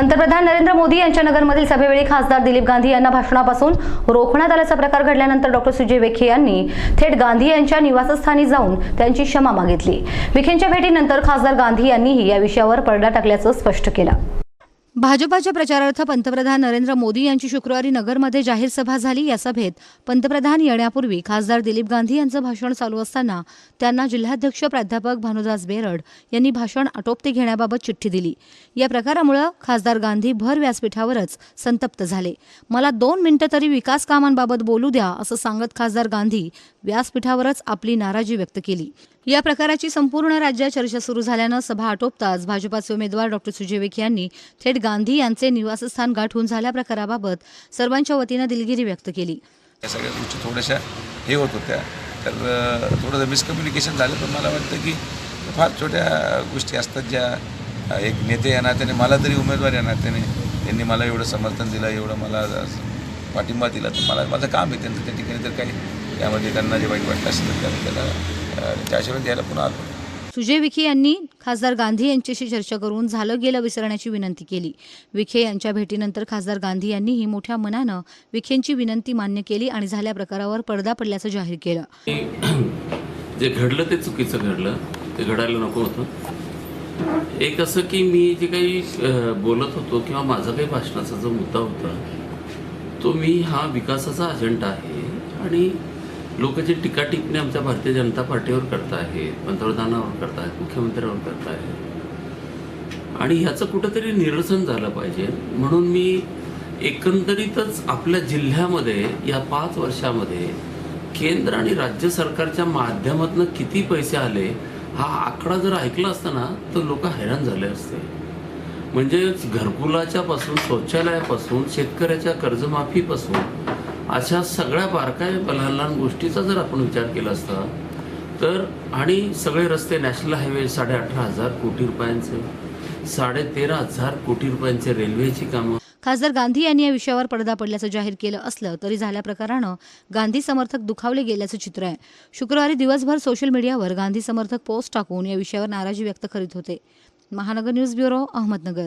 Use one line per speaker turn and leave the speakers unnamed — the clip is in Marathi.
पंतप्रधान नरेंद्र मोदी यांच्या नगरमधील सभेवेळी खासदार दिलीप गांधी यांना भाषणापासून रोखण्यात आल्याचा प्रकार घडल्यानंतर डॉक्टर सुजय विखे यांनी थेट गांधी यांच्या निवासस्थानी जाऊन त्यांची क्षमा मागितली. विखेंच्या भेटीनंतर खासदार गांधी यांनीही या विषयावर पडदा टाकल्याचं स्पष्ट केलं. भाजपाच्या प्रचारार्थ पंतप्रधान नरेंद्र मोदी यांची शुक्रवारी नगरमध्ये जाहीर सभा झाली या सभेत पंतप्रधान येण्यापूर्वी खासदार दिलीप गांधी यांचं भाषण चालू असताना त्यांना जिल्हाध्यक्ष प्राध्यापक भानुदास बेरड यांनी भाषण आटोपते घेण्याबाबत चिठ्ठी दिली. या प्रकारामुळे खासदार गांधी भर व्यासपीठावरच संतप्त झाले. मला दोन मिनिटं तरी विकास कामांबाबत बोलू द्या असं सांगत खासदार गांधी व्यासपीठावरच आपली नाराजी व्यक्त केली. या प्रकाराची संपूर्ण राज्यात चर्चा सुरू झाल्यानं सभा आटोपताच भाजपाचे उमेदवार डॉक्टर सुजय विखे यांनी थेट गांधी यांचे निवासस्थान गाठून झाल्या प्रकाराबाबत सर्वांच्या वतीनं दिलगिरी व्यक्त केली.
या सगळ्या गोष्टी थोड्याशा हे होत होत्या. तर थोडंसं मिसकम्युनिकेशन झालं पण मला वाटतं की फार छोट्या गोष्टी असतात ज्या एक नेते या नात्याने मला तरी उमेदवार या नात्याने त्यांनी मला एवढं समर्थन दिलं एवढं मला पाठिंबा दिला. तर मला माझं काम आहे त्यांचं त्या ठिकाणी जर काही त्यामध्ये त्यांना जे वाईट वाटलं असेल तर त्याला त्याला त्या आशीर्वाद द्यायला पुन्हा आलो.
सुजय विखे यांनी खासदार गांधी यांच्याशी चर्चा करून झालं गेलं विसरण्याची विनंती केली. विखे यांच्या भेटीनंतर खासदार गांधी यांनीही मोठ्या मनानं विखेंची विनंती मान्य केली आणि झाल्या प्रकारावर पडदा पडल्याचं जाहीर केलं.
जे घडलं ते चुकीचं घडलं. ते घडायला नको होतं. एक असं की मी जे काही बोलत होतो किंवा माझा काही भाषणाचा जो मुद्दा होता तो मी हा विकासाचा अजेंडा आहे आणि लोक जे टीका टिप्पणी आमच्या भारतीय जनता पार्टीवर करत आहेत पंतप्रधानावर करत आहेत मुख्यमंत्र्यावर करत आहेत आणि ह्याचं कुठंतरी निरसन झालं पाहिजे. म्हणून मी एकंदरीतच आपल्या जिल्ह्यामध्ये या पाच वर्षामध्ये केंद्र आणि राज्य सरकारच्या माध्यमातून किती पैसे आले हा आकडा जर ऐकला असताना तर लोक हैराण झाले असते. म्हणजे घरकुलाच्या पासून शौचालयापासून शेतकऱ्याच्या कर्जमाफीपासून अशा सगळ्या बारकाय लहान लहान गोष्टीचा जर आपण विचार केला असता तर आणि सगळे रस्ते नॅशनल हायवे साडे अठरा हजार कोटी रुपयांचे साडे तेरा हजार कोटी रुपयांचे रेल्वेची कामं.
खासदार गांधी यांनी या विषयावर पडदा पडल्याचं जाहीर केलं असलं तरी झाल्या प्रकारानं गांधी समर्थक दुखावले गेल्याचं चित्र आहे. शुक्रवारी दिवसभर सोशल मीडियावर गांधी समर्थक पोस्ट टाकून या विषयावर नाराजी व्यक्त करीत होते. महानगर न्यूज ब्युरो अहमदनगर.